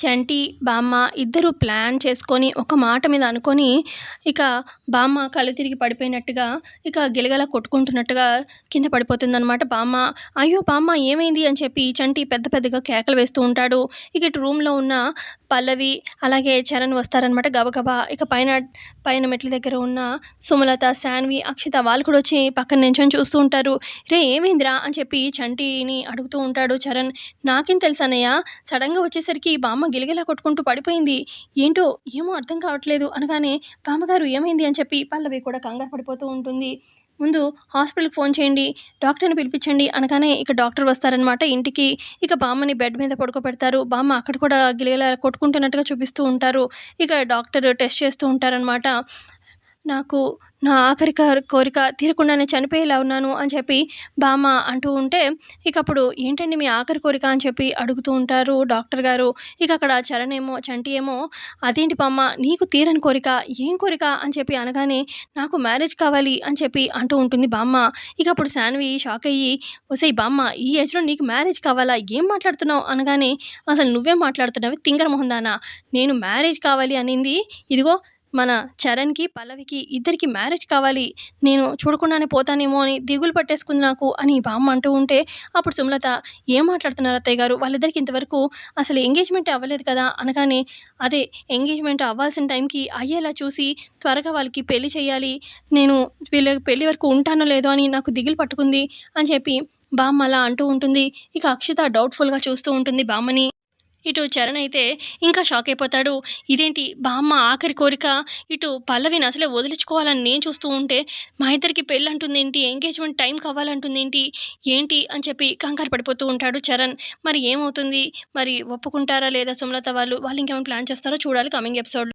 చంటి బామ్మ ఇద్దరు ప్లాన్ చేసుకొని ఒక మాట మీద అనుకొని ఇక బామ్మ కళ్ళు తిరిగి పడిపోయినట్టుగా ఇక గిలగల కొట్టుకుంటున్నట్టుగా కింద పడిపోతుందనమాట బామ్మ. అయ్యో బామ్మ ఏమైంది అని చెప్పి చంటి పెద్ద పెద్దగా కేకలు వేస్తూ ఉంటాడు. ఇక ఇటు రూమ్లో ఉన్న పల్లవి అలాగే చరణ్ వస్తారనమాట గబగబా. ఇక పైన పైన మెట్ల దగ్గర ఉన్న సుమలత శాన్వి అక్షిత వాళ్ళు కూడా వచ్చి పక్కన నించొని చూస్తూ ఉంటారు. రే ఏమైందిరా అని చెప్పి చంటిని అడుగుతూ ఉంటాడు చరణ్. నాకేం తెలుసు అన్నయ్య సడన్గా వచ్చేసరికి బామ్మ గిలగిలా కొట్టుకుంటూ పడిపోయింది. ఏంటో ఏమో అర్థం కావట్లేదు అనగానే బామ్మగారు ఏమైంది అని చెప్పి పల్లవి కూడా కంగారు పడిపోతూ ఉంటుంది. ముందు హాస్పిటల్కి ఫోన్ చేయండి డాక్టర్ని పిలిపించండి అనగానే ఇక డాక్టర్ వస్తారనమాట ఇంటికి. ఇక బామ్మని బెడ్ మీద పడుకోబెడతారు. బామ్మ అక్కడ కూడా గిలగిలా కొట్టుకుంటున్నట్టుగా చూపిస్తూ ఉంటారు. ఇక డాక్టర్ టెస్ట్ చేస్తూ ఉంటారనమాట నాకు నా ఆఖరి కోరిక తీరకుండానే చనిపోయేలా ఉన్నాను అని చెప్పి బామ్మ అంటూ ఉంటే ఇక అప్పుడు ఏంటండి మీ ఆఖరి కోరిక అని చెప్పి అడుగుతూ ఉంటారు డాక్టర్ గారు. ఇక అక్కడ చరణ్ ఏమో చంటి ఏమో అదేంటి బామ్మ నీకు తీరని కోరిక ఏం కోరిక అని చెప్పి అనగానే నాకు మ్యారేజ్ కావాలి అని చెప్పి అంటూ ఉంటుంది బామ్మ. ఇక అప్పుడు శాన్వి షాక్ అయ్యి వసే బామ్మ ఈ ఏజ్లో నీకు మ్యారేజ్ కావాలా ఏం మాట్లాడుతున్నావు అనగానే అసలు నువ్వే మాట్లాడుతున్నావు తింగర మొహందానా నేను మ్యారేజ్ కావాలి అనింది ఇదిగో మన చరణ్కి పల్లవికి ఇద్దరికి మ్యారేజ్ కావాలి. నేను చూడకుండానే పోతానేమో అని దిగులు పట్టేసుకుంది నాకు అని బామ్మ అంటూ ఉంటే అప్పుడు సుమలత ఏం మాట్లాడుతున్నారు అత్తయ్య గారు? వాళ్ళిద్దరికి ఇంతవరకు అసలు ఎంగేజ్మెంట్ అవ్వలేదు కదా? అనగానే అదే ఎంగేజ్మెంట్ అవ్వాల్సిన టైంకి అయ్యేలా చూసి త్వరగా వాళ్ళకి పెళ్ళి చేయాలి నేను వీళ్ళ పెళ్ళి వరకు ఉంటానో లేదో అని నాకు దిగులు పట్టుకుంది అని చెప్పి బామ్మ అలా అంటూ ఉంటుంది. ఇక అక్షిత డౌట్ఫుల్గా చూస్తూ ఉంటుంది బామ్మని. ఇటు చరణ్ అయితే ఇంకా షాక్ అయిపోతాడు. ఇదేంటి బామ్మ ఆఖరి కోరిక? ఇటు పల్లవిని అసలే వదిలించుకోవాలని నేను చూస్తూ ఉంటే మా ఇద్దరికి పెళ్ళి అంటుంది ఏంటి ఎంగేజ్మెంట్ టైం కావాలంటుంది ఏంటి ఏంటి అని చెప్పి కంగారు పడిపోతూ ఉంటాడు చరణ్. మరి ఏమవుతుంది? మరి ఒప్పుకుంటారా లేదా సుమలత వాళ్ళు? వాళ్ళు ఇంకేమైనా ప్లాన్ చేస్తారో? చూడాలి. Coming episode